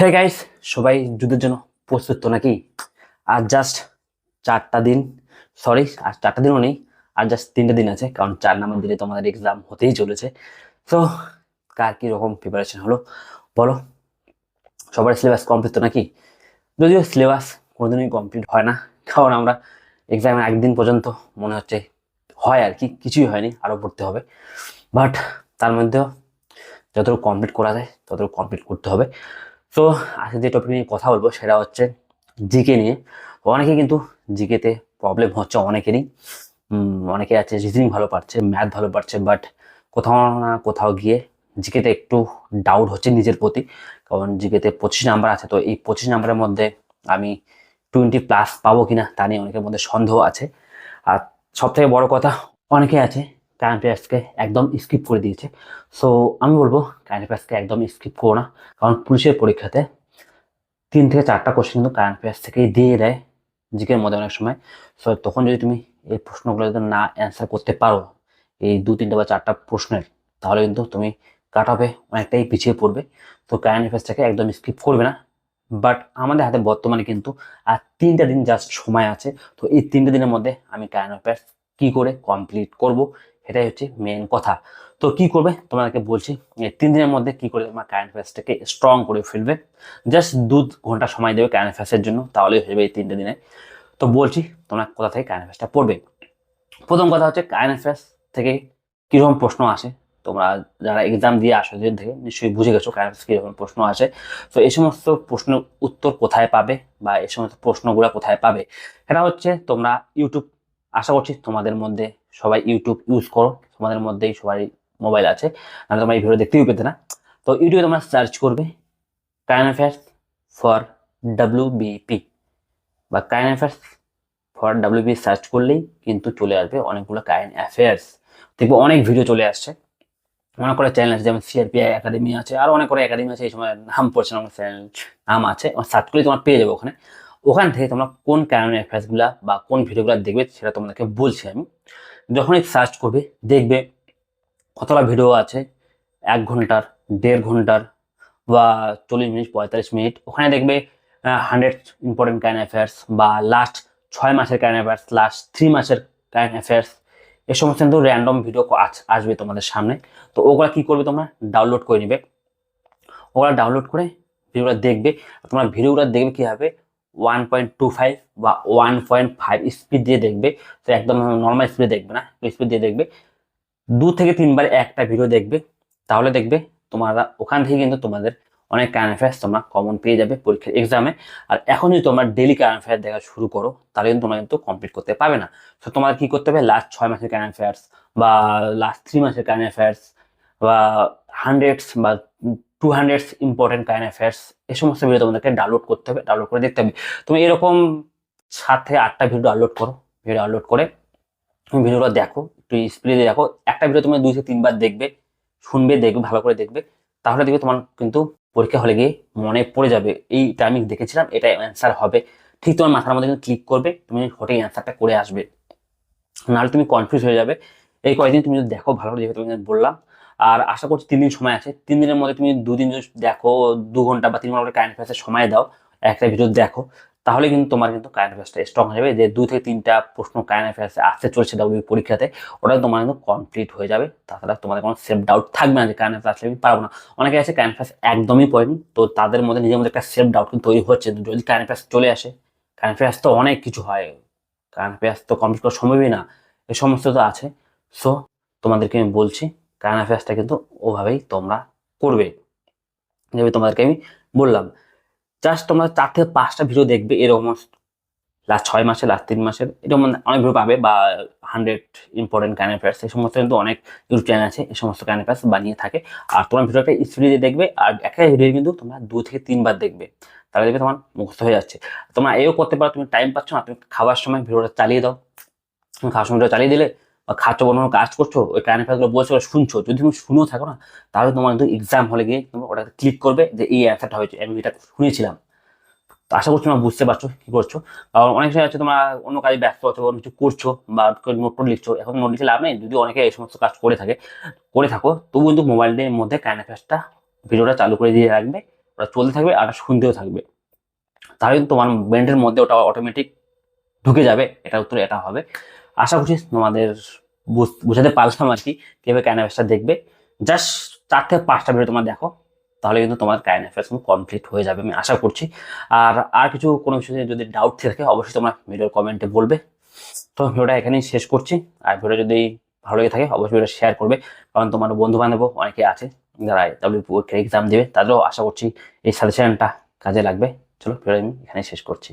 Hey guys সবাই যুদ্ধের জন্য প্রস্তুত তো নাকি? আর জাস্ট চারটা দিন সরি আর চারটা দিনও নেই, আর জাস্ট তিনটে দিন আছে, কারণ চার নাম্বার দিলে তোমাদের এক্সাম হতেই চলেছে। তো কার কীরকম প্রিপারেশন হলো? বলো, সবার সিলেবাস কমপ্লিট তো নাকি? যদিও সিলেবাস কোনোদিনই কমপ্লিট হয় না, কারণ আমরা এক্সামের একদিন পর্যন্ত মনে হচ্ছে হয় আর কি, কিছুই হয়নি আরও পড়তে হবে। বাট তার মধ্যেও যতটুকু কমপ্লিট করা যায়, ততটুকু কমপ্লিট করতে হবে। তো আজকে যে টপিক নিয়ে কথা বলব সেটা হচ্ছে জিকে নিয়ে। অনেকে কিন্তু জিকেতে প্রবলেম হচ্ছে, অনেকেরই। অনেকে আছে রিজনিং ভালো পারছে ম্যাথ ভালো পারছে বাট কোথাও না কোথাও গিয়ে জিকেতে একটু ডাউট হচ্ছে নিজের প্রতি। কারণ জিকেতে পঁচিশ নাম্বার আছে, তো এই পঁচিশ নাম্বারের মধ্যে আমি টোয়েন্টি প্লাস পাবো কিনা তা নিয়ে অনেকের মধ্যে সন্দেহ আছে। আর সব থেকে বড় কথা, অনেকে আছে কারেন্ট অ্যাফেয়ার্সকে একদম স্কিপ করে দিয়েছে। সো আমি বলব কারেন্ট অ্যাফেয়ার্সকে একদম স্কিপ করো না। কারণ পুলিশের পরীক্ষাতে তিন থেকে চারটা কোশ্চেন কিন্তু কারেন্ট অ্যাফেয়ার্স থেকেই দিয়ে দেয় জিকের মধ্যে অনেক সময়। সো তখন যদি তুমি এই প্রশ্নগুলো যদি না অ্যান্সার করতে পারো, এই দু, তিনটা বা চারটা প্রশ্নের, তাহলে কিন্তু তুমি কাট অফে অনেকটাই পিছিয়ে পড়বে। তো কারেন্ট অ্যাফেয়ার্সটাকে একদম স্কিপ করবে না। বাট আমাদের হাতে বর্তমানে কিন্তু আর তিনটা দিন জাস্ট সময় আছে। তো এই তিনটে দিনের মধ্যে আমি কারেন্ট অ্যাফেয়ার্স কী করে কমপ্লিট করব এটাই হচ্ছে মেন কথা। তো কি করবে? তোমাদেরকে বলছি তিন দিনের মধ্যে কি করে তোমার কারেন্ট অ্যাফেয়ার্সটাকে স্ট্রং করে ফেলবে? জাস্ট দু ঘণ্টা সময় দেবে কারেন্ট অ্যাফেয়ার্সের জন্য তাহলেই হয়ে যাবে এই তিনটে দিনে। তো বলছি, তোমরা কোথা থেকে কারেন্ট অ্যাফেয়ার্সটা পড়বে? প্রথম কথা হচ্ছে কারেন্ট অ্যাফেয়ার্স থেকে কীরকম প্রশ্ন আসে? তোমরা যারা এক্সাম দিয়ে আসো যেদিন থেকে নিশ্চয়ই বুঝে গেছো কারেন্ট কীরকম প্রশ্ন আসে। তো এই সমস্ত প্রশ্নের উত্তর কোথায় পাবে? বা এই সমস্ত প্রশ্নগুলো কোথায় পাবে? সেটা হচ্ছে তোমরা ইউটিউব আশা করছি তোমাদের মধ্যে সবাই ইউটিউব ইউজ করো, তোমাদের মধ্যেই সবাই মোবাইল আছে, নাহলে তোমরা এই ভিডিও দেখতেই পেতে না। তো ইউটিউবে তোমরা সার্চ করবে current affairs for W BP বা current affairs for W B search করলেই কিন্তু চলে আসবে অনেকগুলো কারেন্ট অ্যাফেয়ার্স দেখব অনেক ভিডিও চলে আসছে। অনেক করে চ্যানেল আছে, যেমন সিআরপিআই একাডেমি আছে, আর অনেক করে একাডেমি আছে, এই সময় নাম পড়ছে না, আমার চ্যানেল নাম আছে সার্চ করলে তোমার পেয়ে যাবে ওখানে। ওখান থেকে তোমরা কোন কারেন্ট অ্যাফেয়ার্সগুলো বা কোন ভিডিওগুলো দেখবে সেটা তোমাদেরকে বলছি আমি। যখনই সার্চ করবে, দেখবে কতটা ভিডিও আছে, এক ঘণ্টার, দেড় ঘণ্টার বা চল্লিশ মিনিট, পঁয়তাল্লিশ মিনিট। ওখানে দেখবে হান্ড্রেড ইম্পর্টেন্ট কারেন্ট অ্যাফেয়ার্স বা লাস্ট ছয় মাসের কারেন্ট অ্যাফেয়ার্স লাস্ট থ্রি মাসের কারেন্ট অ্যাফেয়ার্স এ সমস্ত কিন্তু র্যান্ডম ভিডিও আসবে তোমাদের সামনে। তো ওগুলো কি করবে তোমরা? ডাউনলোড করে নেবে। ওগুলা ডাউনলোড করে ভিডিওগুলো দেখবে। তোমরা ভিডিওগুলো দেখবে কী হবে? ওয়ান পয়েন্ট টু ফাইভ বা ওয়ান পয়েন্ট ফাইভ স্পিড দিয়ে দেখবে। তো একদম নর্মাল স্পিডে দেখবে না স্পিড দিয়ে দেখবে। দু থেকে তিনবার একটা ভিডিও দেখবে, তাহলে দেখবে তোমরা ওখান থেকে কিন্তু তোমাদের অনেক কারেন্ট অ্যাফেয়ার্স তোমরা কমন পেয়ে যাবে পরীক্ষার এক্সামে আর এখন যদি তোমরা ডেলি কারেন্ট অ্যাফেয়ার দেখা শুরু করো, তাহলে কিন্তু তোমরা কিন্তু কমপ্লিট করতে পারবে না। তো তোমার কি করতে হবে? লাস্ট ছয় মাসের কারেন্ট অ্যাফেয়ার্স বা লাস্ট থ্রি মাসের কারেন্ট অ্যাফেয়ার্স বা হান্ড্রেডস বা two hundreds important current affairs এই সমস্ত ভিডিও তোমাদেরকে ডাউনলোড করতে হবে ডাউনলোড করে দেখতে হবে। তুমি এরকম সাত থেকে আটটা ভিডিও ডাউনলোড করো ভিডিও ডাউনলোড করে তুমি ভিডিওটা দেখো, একটু স্পিডে দেখো, একটা ভিডিও তুমি দুই থেকে তিনবার দেখবে, শুনবে, দেখবে, ভালো করে দেখবে, তাহলে দেখবে তোমার কিন্তু পরীক্ষা হলে গিয়ে মনে পড়ে যাবে এইটা আমি দেখেছিলাম এটা অ্যান্সার হবে। ঠিক তোমার মাথার মধ্যে কিন্তু ক্লিক করবে, তুমি সঠিক অ্যান্সারটা করে আসবে। নাহলে তুমি কনফিউজ হয়ে যাবে। এই কয়েকদিন তুমি যদি দেখো ভালো করে দেখে তুমি বললাম আর আশা করছি তিন দিন সময় আছে। তিন দিনের মধ্যে তুমি দুদিন যদি দেখো, দু ঘণ্টা বা তিন ঘণ্টা করে কারেন্ট অ্যাফেয়ার্সের সময় দাও, একটা ভিডিও দেখো, তাহলে কিন্তু তোমার কিন্তু কারেন্ট অ্যাফেয়ার্সটা স্ট্রং হয়ে যাবে। যে দু থেকে তিনটা প্রশ্ন কারেন্ট অ্যাফেয়ার্সে আসতে চলছে ডাব্লিউ পরীক্ষাতে, ওটা তোমার কিন্তু কমপ্লিট হয়ে যাবে। তাছাড়া তোমাদের কোনো সেলফ ডাউট থাকবে না যে কারেন্ট অ্যাফেয়ার্স আসলে আমি পারব না। অনেকে আছে কারেন্ট অ্যাফেয়ার্স একদমই পড়েনি, তো তাদের মধ্যে নিজের মধ্যে একটা সেফ ডাউট কিন্তু তৈরি হচ্ছে। যদি কারেন্ট অ্যাফেয়ার্স চলে আসে কারেন্ট অ্যাফেয়ার্স তো অনেক কিছু হয়। কারেন্ট অ্যাফেয়ার্স তো কমপ্লিট করা সম্ভবই না। এই সমস্ত তো আছে। সো তোমাদেরকে আমি বলছি কারেন্ট অ্যাফেয়ার্সটা কিন্তু ওভাবেই তোমরা করবে। যেভাবে তোমাদেরকে আমি বললাম জাস্ট তোমরা চার থেকে পাঁচটা ভিডিও দেখবে এরকম লাস্ট ছয় মাসে লাস্ট তিন মাসের। এরকম অনেক ভিডিও পাবে বা হান্ড্রেড ইম্পর্টেন্ট কারেন্ট অ্যাফেয়ার্স এই সমস্ত কিন্তু অনেক ইউটিউব চ্যানেল আছে, এই সমস্ত কারেন্ট অ্যাফেয়ার্স বানিয়ে থাকে। আর তোমার ভিডিওটা স্পিডে দেখবে আর একটা ভিডিও কিন্তু তোমরা দু থেকে তিনবার দেখবে। তাহলে দেখবে তোমার মুখস্থ হয়ে যাচ্ছে। তোমরা এও করতে পারো, তুমি টাইম পাচ্ছ না, তুমি খাওয়ার সময় ভিডিওটা চালিয়ে দাও। তুমি খাওয়ার সময় ভিডিও চালিয়ে দিলে বা খাচ্ছ কোনো কাজ করছ, ওই কারেন্ট অ্যাফেয়ার্সগুলো বলছো শুনছো, যদি তুমি শুনেও থাকো না, তাহলে তোমার কিন্তু এক্সাম হলে গিয়ে তুমি ওটা ক্লিক করবে যে এই অ্যান্সারটা হয়েছে, আমি এটা শুনেছিলাম। তো আশা করছি তোমরা বুঝতে পারছ কী করছ। কারণ অনেক সময় হচ্ছে তোমরা অন্য কাজে ব্যস্ত আছো অন্য কিছু করছ বা নোট টোট লিখছো, এখন নোট লিখে লাভ নেই, যদি অনেকে এই সমস্ত কাজ করে থাকে, করে থাকো তবু কিন্তু মোবাইলের মধ্যে কারেন্ট অ্যাফেয়ার্সটা ভিডিওটা চালু করে দিয়ে রাখবে, ওটা চলতে থাকবে আর শুনতেও থাকবে। তাহলে কিন্তু তোমার ব্রেনের মধ্যে ওটা অটোমেটিক ঢুকে যাবে এটা উত্তর এটা হবে। আশা করছি তোমাদের বুঝাতে পারলাম আর কি, কীভাবে কারেন্ট অ্যাফেয়ার্সটা দেখবে। জাস্ট চার থেকে পাঁচটা ভিডিও তোমার দেখো, তাহলে কিন্তু তোমার কারেন্ট অ্যাফেয়ার্স কমপ্লিট হয়ে যাবে, আমি আশা করছি। আর আর কিছু কোনো কিছু যদি ডাউট থেকে থাকে অবশ্যই তোমরা ভিডিওর কমেন্টে বলবে। তো ভিডিওটা এখানেই শেষ করছি। আর ভিডিও যদি ভালো লেগে থাকে, অবশ্যই ভিডিও শেয়ার করবে। কারণ তোমার বন্ধু বান্ধব অনেকে আছে, যারা ডাব্লিউ এক্সাম দেবে, তাদেরও আশা করছি এই সাজেশনটা কাজে লাগবে। চলো ভিডিও আমি এখানে শেষ করছি।